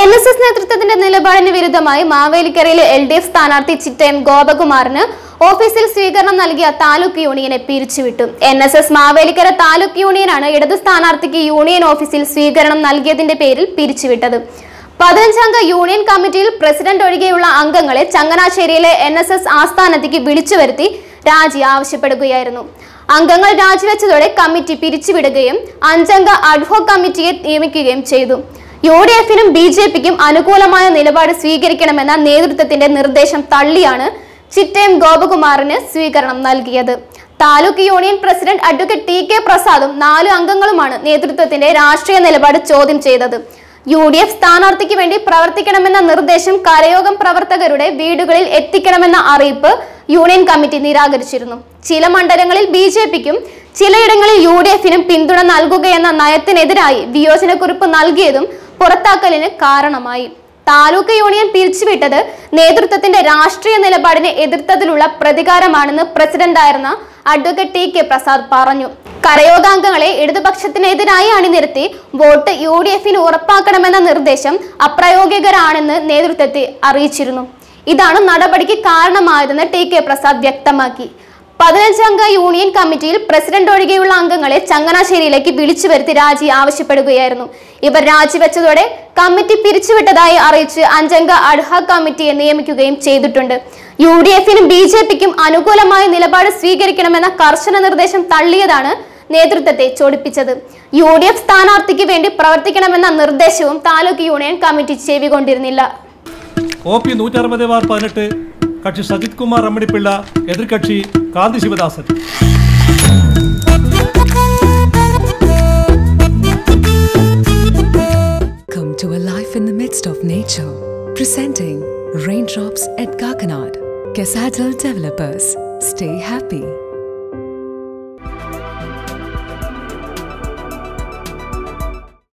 N S S നേതൃത്വത്തിന്റെ നിലപാടിന് വിരുദ്ധമായി മാവേലിക്കരയിലെ L D F സ്ഥാനാർത്ഥി ചിറ്റയം ഗോപകുമാറിന് ഓഫീസിൽ സ്വീകരണം നൽകിയ താലൂക്ക് യൂണിയനെ പിരിച്ചുവിട്ടു. N S S Mavelikkara taluk യൂണിയനാണ് ഇടതു സ്ഥാനാർത്ഥിക്ക് യൂണിയൻ ഓഫീസിൽ സ്വീകരണം നൽകിയതിന്റെ പേരിൽ പിരിച്ചുവിട്ടത്. പതിനഞ്ചംഗ യൂണിയൻ കമ്മിറ്റിയിൽ പ്രസിഡന്റ് ഒഴികെയുള്ള അംഗങ്ങളെ ചങ്ങനാശ്ശേരിയിലെ എൻ എസ് എസ് ആസ്ഥാനത്തേക്ക് വിളിച്ചു വരുത്തി രാജി ആവശ്യപ്പെടുകയായിരുന്നു. അംഗങ്ങൾ രാജിവെച്ചതോടെ കമ്മിറ്റി പിരിച്ചുവിടുകയും അഞ്ചംഗ അഡ്ഹോക് കമ്മിറ്റിയെ നിയമിക്കുകയും ചെയ്തു. യു ഡി എഫിനും ബി ജെ പിക്കും അനുകൂലമായ നിലപാട് സ്വീകരിക്കണമെന്ന നേതൃത്വത്തിന്റെ നിർദ്ദേശം തള്ളിയാണ് ചിറ്റയം ഗോപകുമാറിന് സ്വീകരണം നൽകിയത്. Taluk union president advocate T K പ്രസാദും നാല് അംഗങ്ങളുമാണ് നേതൃത്വത്തിന്റെ രാഷ്ട്രീയ നിലപാട് ചോദ്യം ചെയ്തത്. യു ഡി എഫ് സ്ഥാനാർത്ഥിക്ക് വേണ്ടി പ്രവർത്തിക്കണമെന്ന നിർദ്ദേശം കരയോഗം പ്രവർത്തകരുടെ വീടുകളിൽ എത്തിക്കണമെന്ന അറിയിപ്പ് യൂണിയൻ കമ്മിറ്റി നിരാകരിച്ചിരുന്നു. ചില മണ്ഡലങ്ങളിൽ ബി ജെ പിക്കും ചിലയിടങ്ങളിൽ യു ഡി എഫിനും പിന്തുണ നൽകുകയെന്ന നയത്തിനെതിരായി വിയോജനക്കുറിപ്പ് നൽകിയതും പുറത്താക്കലിന് കാരണമായി. താലൂക്ക് യൂണിയൻ പിരിച്ചുവിട്ടത് നേതൃത്വത്തിന്റെ രാഷ്ട്രീയ നിലപാടിനെ എതിർത്തതിലുള്ള പ്രതികാരമാണെന്ന് പ്രസിഡന്റായിരുന്ന അഡ്വക്കേറ്റ് ടി കെ പ്രസാദ് പറഞ്ഞു. കരയോഗാംഗങ്ങളെ ഇടതുപക്ഷത്തിനെതിരായി അണിനിരത്തി വോട്ട് യു ഡി എഫിന് ഉറപ്പാക്കണമെന്ന നിർദ്ദേശം അപ്രായോഗികരാണെന്ന് നേതൃത്വത്തെ അറിയിച്ചിരുന്നു. ഇതാണ് നടപടിക്ക് കാരണമായതെന്ന് ടി കെ പ്രസാദ് വ്യക്തമാക്കി. പതിനഞ്ചംഗ യൂണിയൻ കമ്മിറ്റിയിൽ പ്രസിഡന്റ് ഒഴികെയുള്ള അംഗങ്ങളെ ചങ്ങനാശ്ശേരിയിലേക്ക് വിളിച്ചു വരുത്തി രാജി ആവശ്യപ്പെടുകയായിരുന്നു. ഇവർ രാജിവെച്ചതോടെ കമ്മിറ്റി പിരിച്ചുവിട്ടതായി അറിയിച്ച് അഞ്ചംഗ അഡ്ഹ കമ്മിറ്റിയെ നിയമിക്കുകയും ചെയ്തിട്ടുണ്ട്. യു ഡി എഫിനും ബി ജെ പിക്കും അനുകൂലമായ നിലപാട് സ്വീകരിക്കണമെന്ന കർശന നിർദ്ദേശം തള്ളിയതാണ് നേതൃത്വത്തെ ചോടിപ്പിച്ചത്. യു ഡി എഫ് സ്ഥാനാർത്ഥിക്ക് വേണ്ടി പ്രവർത്തിക്കണമെന്ന നിർദ്ദേശവും taluk union committee ചെവികൊണ്ടിരുന്നില്ല. O P നൂറ്ററുപത് bar പതിനെട്ട് കക്ഷി സജിത് കുമാർ അമ്മണിപ്പിള്ള എതിർകക്ഷി Kanthi Sivadasan Come to a life in the midst of nature. Presenting Raindrops at Kakanad. Kesadal Developers. Stay happy.